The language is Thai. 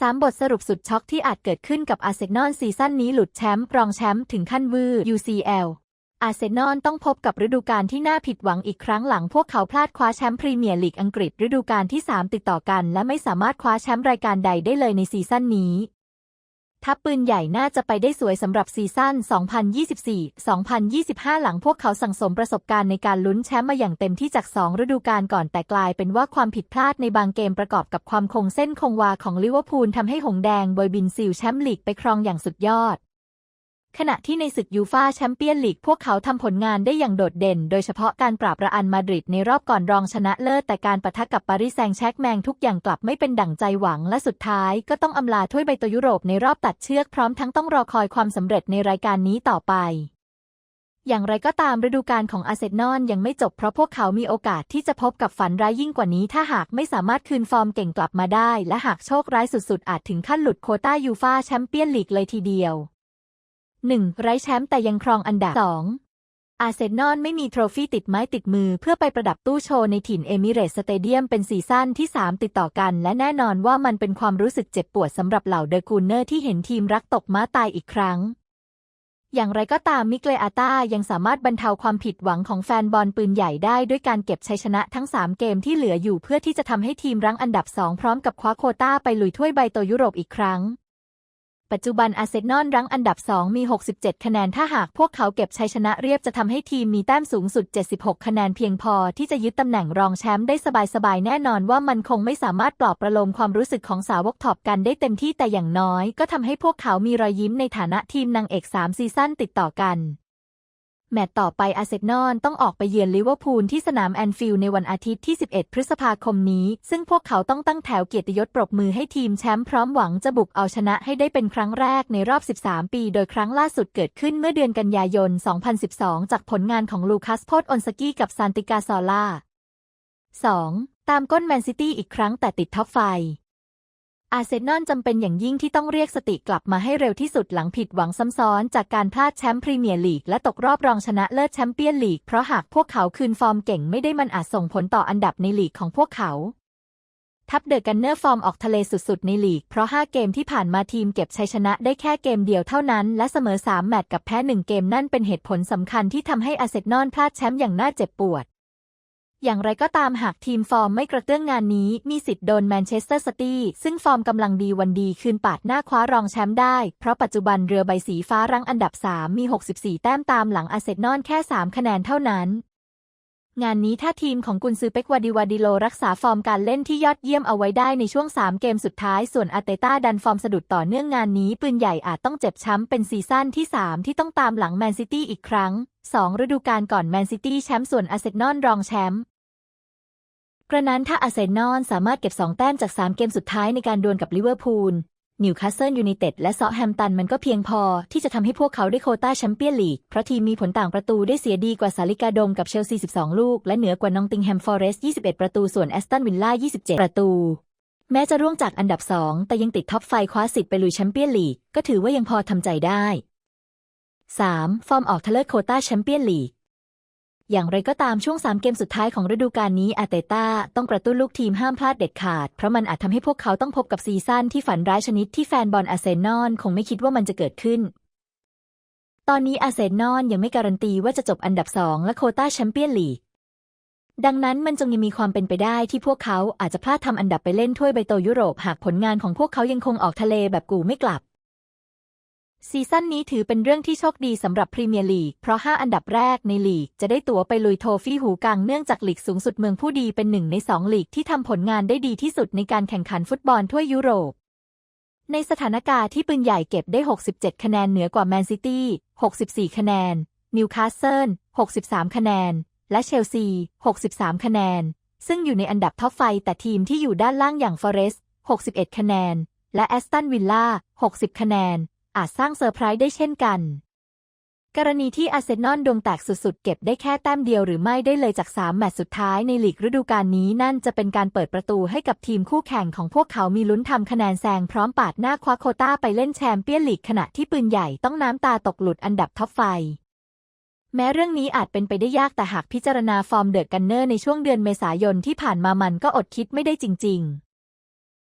3 บทสรุปสุดช็อกที่อาจเกิดขึ้นกับอาร์เซนอลซีซั่นนี้หลุดแชมป์รองแชมป์ถึงขั้นวือ UCL อาร์เซนอลต้องพบกับฤดูกาลที่น่าผิดหวังอีกครั้งหลังพวกเขาพลาดคว้าแชมป์พรีเมียร์ลีกอังกฤษฤดูกาลที่ 3 ติดต่อกัน และไม่สามารถคว้าแชมป์รายการใดได้เลยในซีซั่นนี้ ทัพปืนใหญ่น่าจะไปได้สวยสำหรับซีซั่น 2024-2025 หลังพวกเขาสั่งสมประสบการณ์ในการลุ้นแชมป์มาอย่างเต็มที่จาก 2 ฤดูกาลก่อนแต่กลายเป็นว่าความผิดพลาดในบางเกมประกอบกับความคงเส้นคงวาของลิเวอร์พูลทำให้หงแดงบอยบินซิลแชมป์ลีกไปครองอย่างสุดยอด ขณะที่ในศึกยูฟาแชมเปี้ยนลีกพวกเขาทำผลงานได้อย่างโดดเด่น โดยเฉพาะการปราบระอันมาดริดในรอบก่อนรองชนะเลิศแต่การปะทะกับปารีสแซงแชกแมงทุกอย่างกลับไม่เป็นดั่งใจหวังและสุดท้ายก็ต้องอำลาถ้วยใบโตยุโรปในรอบตัดเชือกพร้อมทั้งต้องรอคอยความสำเร็จในรายการนี้ต่อไป อย่างไรก็ตามฤดูกาลของอาร์เซนอลยังไม่จบเพราะพวกเขามีโอกาสที่จะพบกับฝันร้ายยิ่งกว่านี้ ถ้าหากไม่สามารถคืนฟอร์มเก่งกลับมาได้ และหากโชคร้ายสุดๆ อาจถึงขั้นหลุดโคต้ายูฟาแชมเปี้ยนลีกเลยทีเดียว 1. ไร้แชมป์แต่ยังครองอันดับ 2. อาร์เซนอลไม่มีโทรฟี่ติดไม้ติดมือเพื่อไปประดับตู้โชว์ในถิ่นเอมิเรตสเตเดียมเป็นซีซั่นที่ 3 ติดต่อกัน และแน่นอนว่ามันเป็นความรู้สึกเจ็บปวดสำหรับเหล่าเดอะกูเนอร์ที่เห็นทีมรักตกม้าตายอีกครั้งอย่างไรก็ตามมิเกลอาตายังสามารถบรรเทาความผิดหวังของแฟนบอลปืนใหญ่ได้ด้วยการเก็บชัยชนะทั้ง 3 เกมที่เหลืออยู่เพื่อที่จะทำให้ทีมรั้งอันดับ 2 พร้อมกับคว้าโคต้าไปลุยถ้วยใบโตยุโรปอีกครั้ง ปัจจุบันอาร์เซนอลรั้งอันดับ 2 มี 67 คะแนน ถ้าหากพวกเขาเก็บชัยชนะเรียบจะทำให้ทีมมีแต้มสูงสุด 76 คะแนนเพียงพอที่จะยึดตำแหน่งรองแชมป์ได้สบายๆ แน่นอนว่ามันคงไม่สามารถปลอบประโลมความรู้สึกของสาวกท็อปกันได้เต็มที่แต่อย่างน้อย ก็ทำให้พวกเขามีรอยยิ้มในฐานะทีมนางเอก 3 ซีซั่นติดต่อกัน แมตต์ต่อไปอาร์เซนอลต้องออกไปเยือนลิเวอร์พูลที่สนามแอนฟิลด์ในวันอาทิตย์ที่ 11 พฤษภาคมนี้ ซึ่งพวกเขาต้องตั้งแถวเกียรติยศปรบมือให้ทีมแชมป์พร้อมหวังจะบุกเอาชนะให้ได้เป็นครั้งแรกในรอบ 13 ปี โดยครั้งล่าสุดเกิดขึ้นเมื่อเดือนกันยายน 2012 จากผลงานของลูคัสโพดอนสกี้กับซานติกาซอล่า 2. ตามก้นแมนซิตี้อีกครั้งแต่ติดท็อปไฟ อาร์เซนอลจำเป็นอย่างยิ่งที่ต้องเรียกสติกลับมาให้เร็วที่สุดหลังผิดหวังซ้ำซ้อนจากการพลาดแชมป์พรีเมียร์ลีกและตกรอบรองชนะเลิศแชมเปี้ยนลีก เพราะหากพวกเขาคืนฟอร์มเก่งไม่ได้มันอาจส่งผลต่ออันดับในลีกของพวกเขา ทัพเดอะกันเนอร์ฟอร์มออกทะเลสุดๆในลีก เพราะ 5 เกมที่ผ่านมาทีมเก็บชัยชนะได้แค่เกมเดียวเท่านั้น และเสมอ 3 แมตช์กับแพ้ 1 เกมนั่นเป็นเหตุผลสำคัญที่ทำให้อาร์เซนอลพลาดแชมป์อย่างน่าเจ็บปวด อย่างไรก็ตามหากทีมฟอร์มไม่กระเตื้องงานนี้ มีสิทธิ์โดนแมนเชสเตอร์ซิตี้ซึ่งฟอร์มกำลังดีวันดีคืนปาดหน้าคว้ารองแชมป์ได้ เพราะปัจจุบันเรือใบสีฟ้ารั้งอันดับ 3 มี 64 แต้มตามหลังอาเซนอลแค่ 3 คะแนนเท่านั้น งานนี้ถ้าทีมของกุนซือเป็กวาดิวาดิโลรักษาฟอร์มการเล่นที่ยอดเยี่ยมเอาไว้ได้ในช่วง 3 เกมสุดท้าย ส่วนอาเตต้าดันฟอร์มสะดุดต่อเนื่องงานนี้ ปืนใหญ่อาจต้องเจ็บช้ำเป็นซีซั่นที่ 3 ที่ต้องตามหลังแมนซิตี้อีกครั้ง 2 ฤดูกาลก่อนแมนซิตี้แชมป์ส่วนอาเซนอลรองแชมป์ กระนั้นถ้าอาร์เซนอลสามารถเก็บ 2 แต้มจาก 3 เกมสุดท้ายในการดวลกับลิเวอร์พูล นิวคาสเซิลยูไนเต็ดและเซาท์แฮมตันมันก็เพียงพอที่จะทำให้พวกเขาได้โคต้าแชมเปี้ยนลีก เพราะทีมมีผลต่างประตูได้เสียดีกว่าสาลิกาดมกับเชลซี 12 ลูก และเหนือกว่านองติงแฮมฟอเรสต์21 ประตูส่วนแอสตันวิลล่า 27 ประตู แม้จะร่วงจากอันดับ 2 แต่ยังติดท็อปไฟคว้าสิทธิ์ไปลุยแชมเปี้ยนลีกก็ถือว่ายังพอทำใจได้ 3. ฟอร์มออกทะเลิดโคต้าแชมเปี้ยนลีก อย่างไรก็ตามช่วง 3 เกมสุดท้ายของฤดูกาลนี้อาเตต้าต้องกระตุ้นลูกทีมห้ามพลาดเด็ดขาด เพราะมันอาจทำให้พวกเขาต้องพบกับซีซั่นที่ฝันร้ายชนิดที่แฟนบอลอาร์เซนอลคงไม่คิดว่ามันจะเกิดขึ้น ตอนนี้อาร์เซนอลยังไม่การันตีว่าจะจบอันดับ 2 และโคต้าแชมเปี้ยนลีกดังนั้นมันจึงยังมีความเป็นไปได้ที่พวกเขาอาจจะพลาดทำอันดับไปเล่นถ้วยใบโตยุโรปหากผลงานของพวกเขายังคงออกทะเลแบบกูไม่กลับ ซีซั่นนี้ถือเป็นเรื่องที่โชคดีสำหรับพรีเมียร์ลีก เพราะ 5 อันดับแรกในลีก จะได้ตั๋วไปลุยโทฟี่หูกังเนื่องจากลีกสูงสุดเมืองผู้ดีเป็นหนึ่งใน2ลีกที่ทำผลงานได้ดีที่สุดในการแข่งขันฟุตบอลทั่วยุโรป ในสถานการณ์ที่ปืนใหญ่เก็บได้ 67 คะแนนเหนือกว่าแมนซิตี้ 64 คะแนน นิวคาสเซิล 63 คะแนน และเชลซี 63 คะแนน ซึ่งอยู่ในอันดับท็อปไฟแต่ทีมที่อยู่ด้านล่างอย่างฟอเรสต์61 คะแนน และแอสตันวิลล่า 60 คะแนน อาจสร้างเซอร์ไพรส์ได้เช่นกัน กรณีที่อาร์เซนอลดวงแตกสุดๆ เก็บได้แค่แต้มเดียวหรือไม่ได้เลยจาก 3 แมตช์สุดท้ายในลีกฤดูกาลนี้นั่นจะเป็นการเปิดประตูให้กับทีมคู่แข่งของพวกเขามีลุ้นทำคะแนนแซงพร้อมปาดหน้าคว้าโคต้าไปเล่นแชมเปี้ยนลีกขณะที่ปืนใหญ่ต้องน้ำตาตกหลุดอันดับท็อปไฟแม้เรื่องนี้อาจเป็นไปได้ยากแต่หากพิจารณาฟอร์มเดอะกันเนอร์ในช่วงเดือนเมษายนที่ผ่านมามันก็อดคิดไม่ได้จริง ๆ